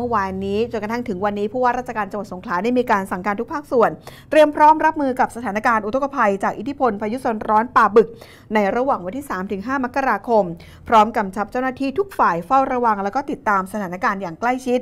เมื่อวานนี้จนกระทั่งถึงวันนี้ผู้ว่าราชการจังหวัดสงขลาได้มีการสั่งการทุกภาคส่วน เตรียมพร้อมรับมือกับสถานการณ์อุทกภัย จากอิทธิพลพายุโซนร้อนป่าบึก ในระหว่างวันที่ 3-5 มกราคม พร้อมกำชับเจ้าหน้าที่ทุกฝ่ายเฝ้าระวัง แล้วก็ติดตามสถานการณ์อย่างใกล้ชิด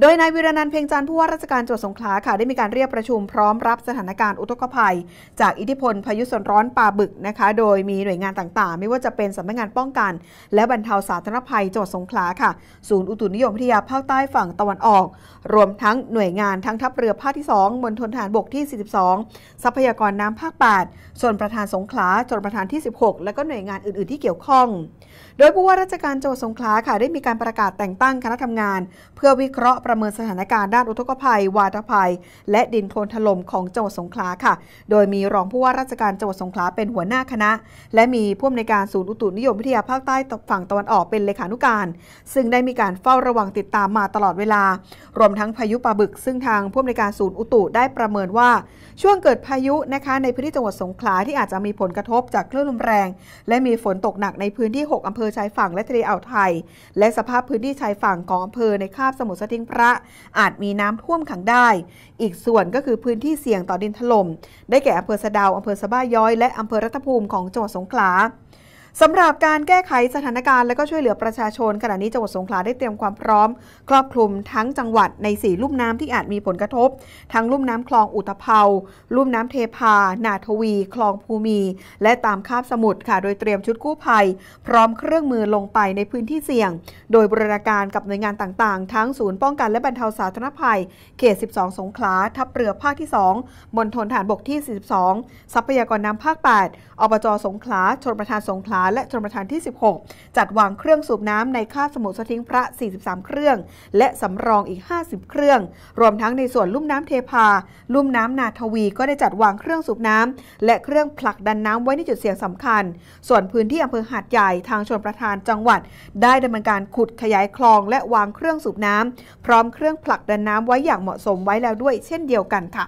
โดยนายวิรนันท์เพ่งจันทร์ผู้ว่าราชการจังหวัดสงขลาค่ะได้มีการเรียกประชุมพร้อมรับสถานการณ์อุทกภัย จากอิทธิพลพายุโซนร้อนป่าบึกนะคะ โดยมีหน่วยงานต่างๆ ไม่ว่าจะเป็นสำนักงานป้องกัน และบรรเทาสาธารณภัยจังหวัดสงขลาค่ะ ศูนย์อุตุนิยมวิทยาภาคใต้ฝั่งตะวันออก รวมทั้งหน่วยงานทั้งทัพเรือภาคที่2มณฑลทหารบกที่ 42 ทรัพยากรน้ำภาค 8 ส่วนประธานสงขลาจนประธานที่ 16 และก็หน่วยงานอื่น ๆ ที่เกี่ยวข้อง โดยผู้ว่าราชการจังหวัดสงขลาค่ะได้มีการประกาศแต่งตั้งคณะทำงาน เพื่อวิเคราะห์ประเมินสถานการณ์ด้านอุทกภัย วาตภัย และดินโคลนถล่มของจังหวัดสงขลาค่ะ โดยมีรองผู้ว่าราชการจังหวัดสงขลาเป็นหัวหน้าคณะ และมีผู้อำนวยการศูนย์อุตุนิยมวิทยาภาคใต้ฝั่งตะวันออกเป็นเลขานุการ ซึ่งได้มีการเฝ้าระวังติดตามมาตลอดเวลา รวมทั้งพายุปลาบึก ซึ่งทางผู้อำนวยการศูนย์อุตุได้ประเมินว่า ช่วงเกิดพายุนะคะในพื้นที่จังหวัดสงขลาที่อาจจะมีผลกระทบจากคลื่นลมแรง และมีฝนตกหนักในพื้นที่ 6 อำเภอชายฝั่งและทะเลอ่าวไทย และสภาพพื้นที่ชายฝั่งของอำเภอในคาบสมุทรสติงระอาจมีน้ำท่วมขังได้ อีกส่วนก็คือพื้นที่เสี่ยงต่อดินถล่มได้แก่อำเภอสะดาวอำเภอสะบ้าย้อยและอำเภอรัตภูมิของจังหวัดสงขลา สำหรับการแก้ไขสถานการณ์และก็ช่วยเหลือประชาชน ขณะนี้จังหวัดสงขลาได้เตรียมความพร้อม ครอบคลุมทั้งจังหวัดใน 4 ลุ่มน้ำที่อาจมีผลกระทบ ทั้งลุ่มน้ำคลองอุตภเปาลุ่มน้ำเทพา นาทวี คลองภูมี และตามคาบสมุทรค่ะ โดยเตรียมชุดกู้ภัย พร้อมเครื่องมือลงไปในพื้นที่เสี่ยง โดยบริการกับหน่วยงานต่างๆ ทั้งศูนย์ป้องกันและบรรเทาสาธารณภัย เขต 12 สงขลา ทัพเรือภาคที่ 2มณฑลฐานบกที่ 42 ทรัพยากรน้ำภาค 8อบจสงขลาชนประธานสงขลาและชนประธานที่ 16 จัดวางเครื่องสูบน้ำในคาบสมุทรสทิงพระ 43 เครื่อง และสำรองอีก 50 เครื่อง รวมทั้งในส่วนลุ่มน้ำเทพา ลุ่มน้ำนาทวีก็ได้จัดวางเครื่องสูบน้ำและเครื่องผลักดันน้ำไว้ในจุดเสี่ยงสำคัญ ส่วนพื้นที่อำเภอหาดใหญ่ทางชนประทานจังหวัด ได้ดำเนินการขุดขยายคลองและวางเครื่องสูบน้ำพร้อมเครื่องผลักดันน้ำไว้อย่างเหมาะสมไว้แล้วด้วยเช่นเดียวกันค่ะ